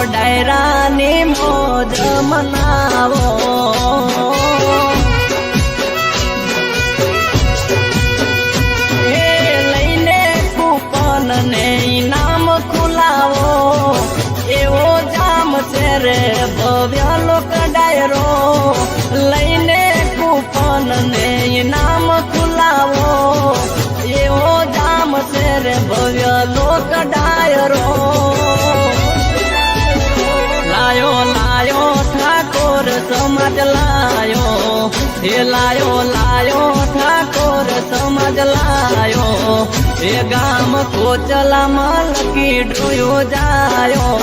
ડાયરાની મોજ મનાવો. લઈને કૂપન ઇનામ ખુલાવો. એવો જામ છે રે ભવ્ય લોક ડાયરો લઈને કૂપન ને ઇનામ લાયો લાયો ઠાકોર સમજ લાયો. એ ગામ કોચલા મલકી ડોયો જાયો.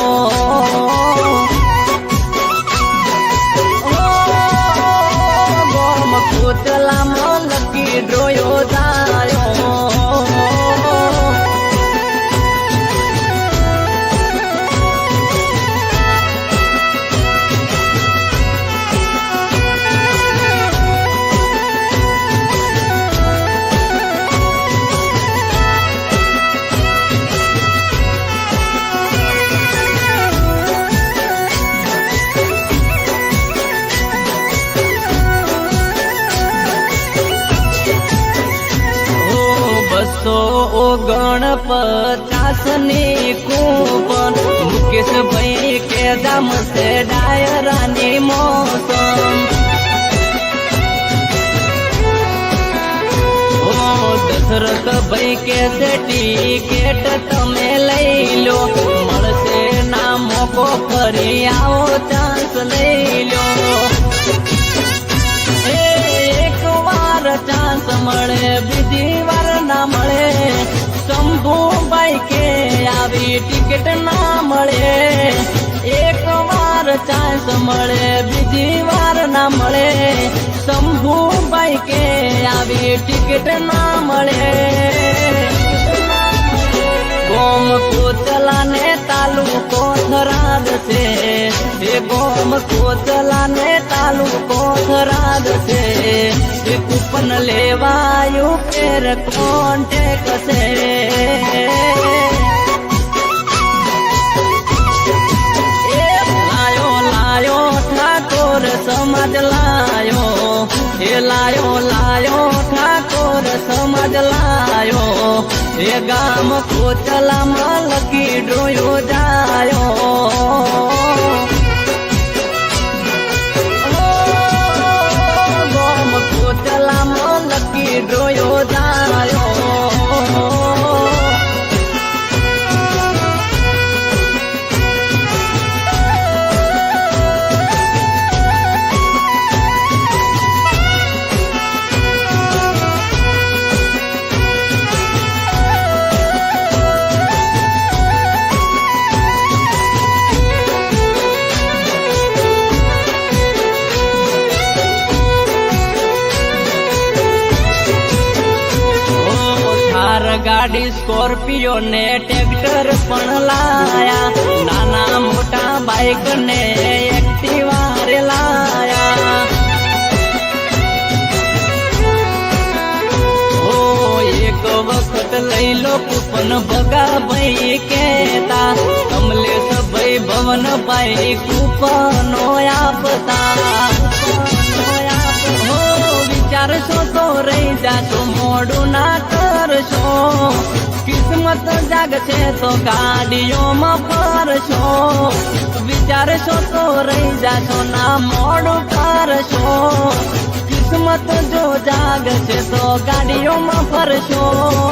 ઓગણ પચાસની કૂપન મુકેશ ભાઈ કે દામ છે ડાયરાની મોસમ. દશરથ ભાઈ કે છે ટિકિટ તમે લઈ લો. મળશે ના મોકો ફરી આવો ચાન્સ લઈ લો. એક વાર ચાન્સ મળે, બીજી વાર ના મળે. ટિકિટ ના મળે, એક વાર ચાન્સ મળે, બીજી વાર ના મળે. શંભુભાઈ કે આવી ટિકિટ ના મળે. ગોમ કોચલા ને તાલુકો થરાદ છે. એ ગોમ કોચલા ને તાલુકો થરાદ છે. એ કૂપન લેવાયું ફેર કોન્ટેક છે. એ ગામ કોચલા મલકી ડોયો જાયો. ગાડી સ્કોર્પિયો ને ટ્રેક્ટર પણ લાયા. નાના મોટા બાઇક ને એક્ટિવા રે લાયા. એક વખત લઈ લો કૂપન ભગા ભાઈ કેતા કમલેશ ભાઈ ભવન ભાઈ કૂપનો આપતા. વિચારશો તો રહી જાશો મોડું ના કરશો કિસ્મત જાગશે તો ગાડીઓમાં ફરશો વિચારશો તો રહી જાશો ના મોડું કરશો કિસ્મત જો જાગશે તો ગાડીઓમાં ફરશો.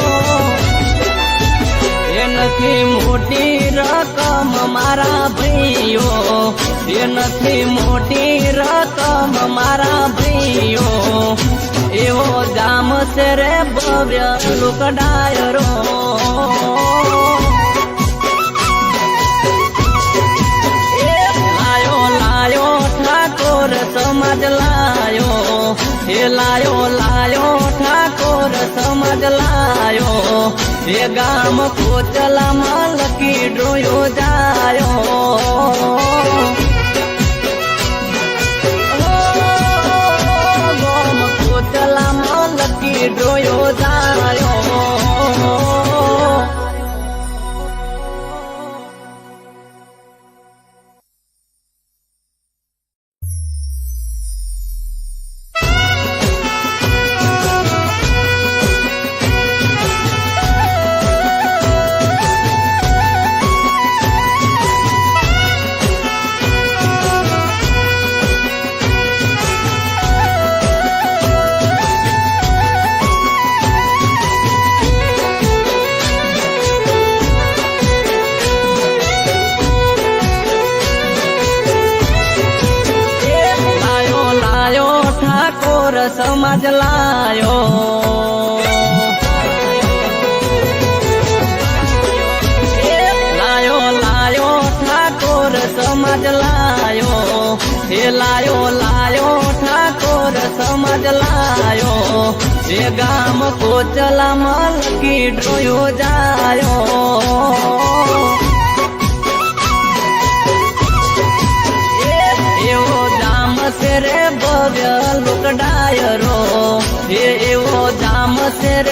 નથી મોટી રકમ મારા ભાઈઓ. એ નથી મોટી રકમ મારા ભાઈઓ. એવો જામ છે રે ભવ્ય લોક ડાયરો લાયો લાયો, ઠાકોર સમાજ લાયો. હે લાયો લાયો, ઠાકોર સમાજ લાયો. એ ગામ કોચલા લકી ડોયો જાયો. મલકી સમાજ લાયો લાયો લાયો ઠાકોર સમાજ લાયો હે લાયો લાયો ઠાકોર સમાજ લાયો એ ગામ કોચલા મલકી ડોયો જાયો રે ભવ્ય ser